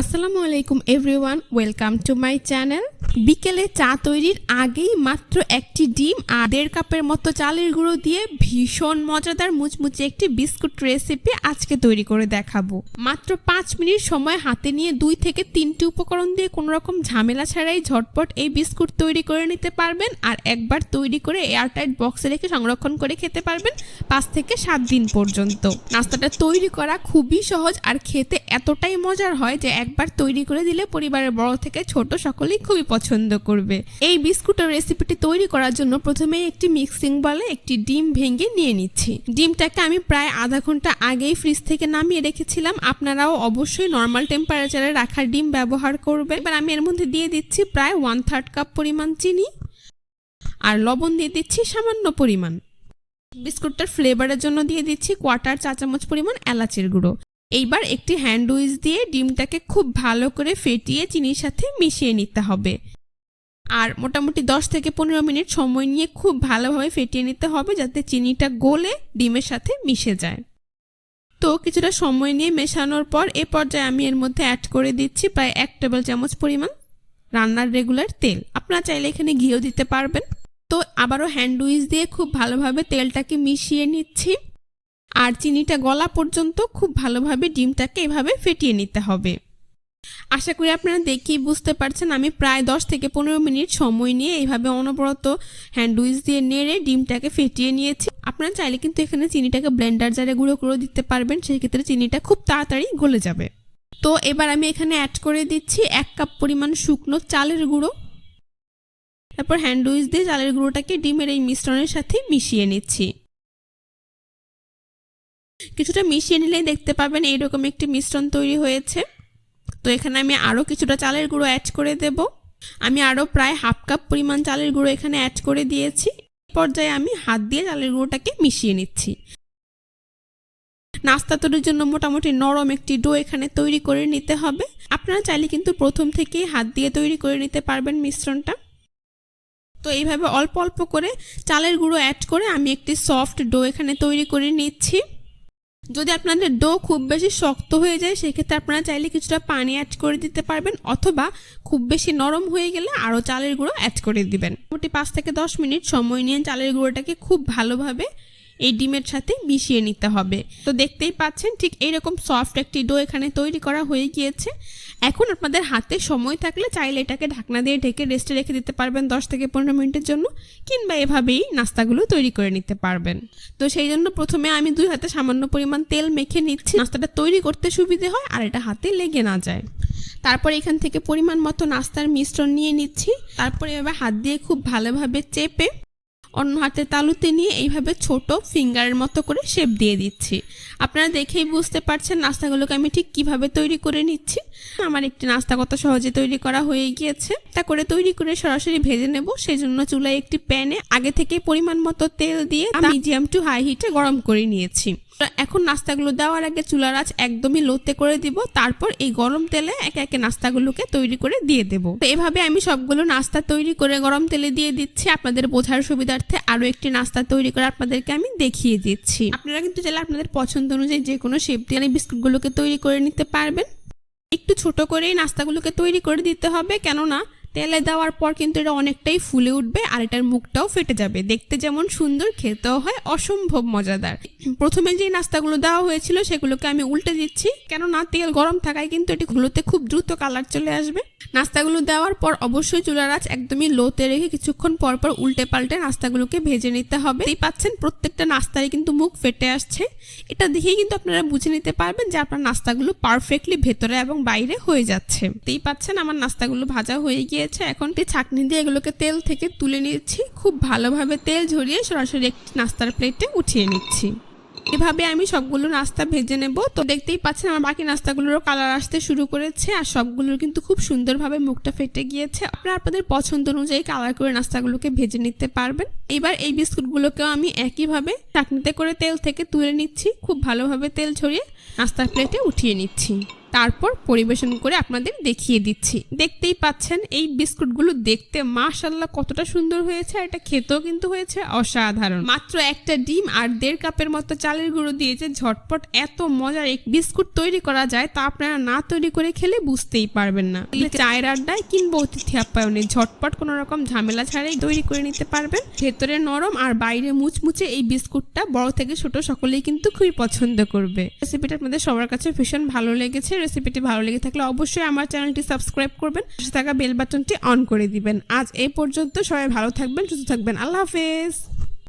আসসালামু আলাইকুম everyone welcome to my channel বিকেলে চা তৈরির আগেই মাত্র একটি ডিম আর দেড় কাপের মতো চালের গুঁড়ো দিয়ে ভীষণ মজাদার মুচমুচে একটি বিস্কুট রেসিপি আজকে তৈরি করে দেখাবো। মাত্র পাঁচ মিনিট সময় হাতে নিয়ে দুই থেকে তিনটি উপকরণ দিয়ে কোনো রকম ঝামেলা ছাড়াই ঝটপট এই বিস্কুট তৈরি করে নিতে পারবেন আর একবার তৈরি করে এয়ারটাইট বক্সে রেখে সংরক্ষণ করে খেতে পারবেন পাঁচ থেকে সাত দিন পর্যন্ত। নাস্তাটা তৈরি করা খুবই সহজ আর খেতে এতটাই মজার হয় যে একবার তৈরি করে দিলে পরিবারের বড় থেকে ছোট সকলেই খুবই পছন্দ করবে। এই বিস্কুটের রেসিপিটি তৈরি করার জন্য প্রথমেই একটি মিক্সিং বলে একটি ডিম ভেঙে নিয়ে নিচ্ছি। ডিমটাকে আমি প্রায় আধা ঘণ্টা আগেই ফ্রিজ থেকে নামিয়ে রেখেছিলাম। আপনারাও অবশ্যই নর্মাল টেম্পারেচারে রাখা ডিম ব্যবহার করবে এবার আমি এর মধ্যে দিয়ে দিচ্ছি প্রায় ওয়ান থার্ড কাপ পরিমাণ চিনি আর লবণ দিয়ে দিচ্ছি সামান্য পরিমাণ। বিস্কুটটার ফ্লেভারের জন্য দিয়ে দিচ্ছি কোয়ার্টার চা চামচ পরিমাণ এলাচের গুঁড়ো। এইবার একটি হ্যান্ড উইচ দিয়ে ডিমটাকে খুব ভালো করে ফেটিয়ে চিনির সাথে মিশিয়ে নিতে হবে। আর মোটামুটি দশ থেকে পনেরো মিনিট সময় নিয়ে খুব ভালোভাবে ফেটিয়ে নিতে হবে যাতে চিনিটা গলে ডিমের সাথে মিশে যায়। তো কিছুটা সময় নিয়ে মেশানোর পর এ পর্যায়ে আমি এর মধ্যে অ্যাড করে দিচ্ছি প্রায় এক টেবিল চামচ পরিমাণ রান্নার রেগুলার তেল। আপনারা চাইলে এখানে ঘিও দিতে পারবেন। তো আবারও হ্যান্ড উইচ দিয়ে খুব ভালোভাবে তেলটাকে মিশিয়ে নিচ্ছি। আর চিনিটা গলা পর্যন্ত খুব ভালোভাবে ডিমটাকে এভাবে ফেটিয়ে নিতে হবে। আশা করি আপনারা দেখেই বুঝতে পারছেন, আমি প্রায় দশ থেকে পনেরো মিনিট সময় নিয়ে এইভাবে অনবরত হ্যান্ডউইচ দিয়ে নেড়ে ডিমটাকে ফেটিয়ে নিয়েছি। আপনারা চাইলে কিন্তু এখানে চিনিটাকে ব্লেন্ডার জারে গুঁড়ো করে দিতে পারবেন সেই ক্ষেত্রে চিনিটা খুব তাড়াতাড়ি গলে যাবে। তো এবার আমি এখানে অ্যাড করে দিচ্ছি এক কাপ পরিমাণ শুকনো চালের গুঁড়ো। তারপর হ্যান্ডউইচ দিয়ে চালের গুঁড়োটাকে ডিমের এই মিশ্রণের সাথে মিশিয়ে নিচ্ছি। কিছুটা মিশিয়ে নিলেই দেখতে পাবেন এইরকম একটি মিশ্রণ তৈরি হয়েছে। তো এখানে আমি আরও কিছুটা চালের গুঁড়ো অ্যাড করে দেব। আমি আরও প্রায় হাফ কাপ পরিমাণ চালের গুঁড়ো এখানে অ্যাড করে দিয়েছি। পর্যায়ে আমি হাত দিয়ে চালের গুঁড়োটাকে মিশিয়ে নিচ্ছি। নাস্তা তৈরির জন্য মোটামুটি নরম একটি ডো এখানে তৈরি করে নিতে হবে। আপনারা চাইলে কিন্তু প্রথম থেকেই হাত দিয়ে তৈরি করে নিতে পারবেন মিশ্রণটা। তো এইভাবে অল্প অল্প করে চালের গুঁড়ো অ্যাড করে আমি একটি সফট ডো এখানে তৈরি করে নিচ্ছি। যদি আপনাদের ডো খুব বেশি শক্ত হয়ে যায়, সেক্ষেত্রে আপনারা চাইলে কিছুটা পানি অ্যাড করে দিতে পারবেন, অথবা খুব বেশি নরম হয়ে গেলে আরও চালের গুঁড়ো অ্যাড করে দিবেন। মোটামুটি পাঁচ থেকে দশ মিনিট সময় নিয়ে চালের গুঁড়োটাকে খুব ভালোভাবে এই ডিমের সাথে মিশিয়ে নিতে হবে। তো দেখতেই পাচ্ছেন ঠিক এইরকম সফট একটি ডো এখানে তৈরি করা হয়ে গিয়েছে। এখন আপনাদের হাতে সময় থাকলে চাইলে এটাকে ঢাকনা দিয়ে ঢেকে রেস্টে রেখে দিতে পারবেন দশ থেকে পনেরো মিনিটের জন্য, কিংবা এভাবেই নাস্তাগুলো তৈরি করে নিতে পারবেন। তো সেই জন্য প্রথমে আমি দুই হাতে সামান্য পরিমাণ তেল মেখে নিচ্ছি। নাস্তাটা তৈরি করতে সুবিধে হয় আর এটা হাতে লেগে না যায়। তারপর এখান থেকে পরিমাণ মতো নাস্তার মিশ্রণ নিয়ে নিচ্ছি। তারপরে এবার হাত দিয়ে খুব ভালোভাবে চেপে অন্য হাতে তালুতে নিয়ে এইভাবে ছোট ফিঙ্গারের মতো করে শেপ দিয়ে দিচ্ছি। আপনারা দেখেই বুঝতে পারছেন নাস্তাগুলোকে আমি ঠিক কীভাবে তৈরি করে নিচ্ছি। আমার একটি নাস্তা কত সহজে তৈরি করা হয়ে গিয়েছে। তা করে তৈরি করে সরাসরি ভেজে নেব। সেই জন্য চুলায় একটি প্যানে আগে থেকে পরিমাণ মতো তেল দিয়ে মিডিয়াম টু হাই হিটে গরম করে নিয়েছি। এখন নাস্তাগুলো দেওয়ার আগে চুলার আঁচ একদমই লোতে করে দিব। তারপর এই গরম তেলে একে একে নাস্তাগুলোকে তৈরি করে দিয়ে দেব। এভাবে আমি সবগুলো নাস্তা তৈরি করে গরম তেলে দিয়ে দিচ্ছি। আপনাদের বোঝার সুবিধার্থে আরও একটি নাস্তা তৈরি করে আপনাদেরকে আমি দেখিয়ে দিচ্ছি। আপনারা কিন্তু চাইলে আপনাদের পছন্দ অনুযায়ী যে কোনো শেপ দিয়ে বিস্কুটগুলোকে তৈরি করে নিতে পারবেন। একটু ছোট করেই নাস্তাগুলোকে তৈরি করে দিতে হবে, কেননা তেলে দেওয়ার পর কিন্তু এটা অনেকটাই ফুলে উঠবে আর এটার মুখটাও ফেটে যাবে। দেখতে যেমন সুন্দর, খেতেও হয় অসম্ভব মজাদার। প্রথমে যে নাস্তাগুলো দেওয়া হয়েছিল সেগুলোকে আমি উল্টে দিচ্ছি। কেননা তেল গরম থাকায় কিন্তু এটি গুলোতে খুব দ্রুত কালার চলে আসবে। নাস্তাগুলো দেওয়ার পর অবশ্যই চুলার আঁচ একদমই লোতে রেখে কিছুক্ষণ পর পর উল্টে পাল্টে নাস্তাগুলোকে ভেজে নিতে হবে। এই পাচ্ছেন প্রত্যেকটা নাস্তারই কিন্তু মুখ ফেটে আসছে। এটা দেখেই কিন্তু আপনারা বুঝে নিতে পারবেন যে আপনার নাস্তাগুলো পারফেক্টলি ভেতরে এবং বাইরে হয়ে যাচ্ছে। এই পাচ্ছেন আমার নাস্তাগুলো ভাজা হয়ে গিয়েছে এখন একটি ছাকনি দিয়ে এগুলোকে তেল থেকে তুলে নিচ্ছি। খুব ভালোভাবে তেল ঝরিয়ে সরাসরি একটি নাস্তার প্লেটে উঠিয়ে নিচ্ছি। এভাবে আমি সবগুলো নাস্তা ভেজে নেব। তো দেখতেই পাচ্ছেন আমার বাকি নাস্তাগুলোরও কালার আসতে শুরু করেছে আর সবগুলোর কিন্তু খুব সুন্দরভাবে মুখটা ফেটে গিয়েছে। আপনারা আপনাদের পছন্দ অনুযায়ী কালার করে নাস্তাগুলোকে ভেজে নিতে পারবেন। এবার এই বিস্কুটগুলোকেও আমি একইভাবে চাকনিতে করে তেল থেকে তুলে নিচ্ছি। খুব ভালোভাবে তেল ছড়িয়ে নাস্তার প্লেটে উঠিয়ে নিচ্ছি। তারপর পরিবেশন করে আপনাদের দেখিয়ে দিচ্ছি। দেখতেই পাচ্ছেন এই বিস্কুটগুলো দেখতে মাশাল্লাহ কতটা সুন্দর হয়েছে এটা খেতেও কিন্তু হয়েছে অসাধারণ। মাত্র একটা ডিম আর দেড় কাপের মতো চালের গুঁড়ো দিয়ে যে ঝটপট এত মজার এক বিস্কুট তৈরি করা যায় তা আপনারা না তৈরি করে খেলে বুঝতেই পারবেন না। চায়ের আড্ডায় কিংবা অতিথি আপ্যায়নে ঝটপট কোনো রকম ঝামেলা ছাড়াই তৈরি করে নিতে পারবেন। ভেতরে নরম আর বাইরে মুচমুচে এই বিস্কুটটা বড় থেকে ছোট সকলেই কিন্তু খুবই পছন্দ করবে। রেসিপিটা আপনাদের সবার কাছে ভীষণ ভালো লেগেছে রেসিপিটি ভালো লেগে থাকলে অবশ্যই আমার চ্যানেলটি সাবস্ক্রাইব করবেন থাকা বেল বাটনটি অন করে দিবেন। আজ এই পর্যন্ত সবাই ভালো থাকবেন, সুস্থ থাকবেন। আল্লাহ হাফেজ।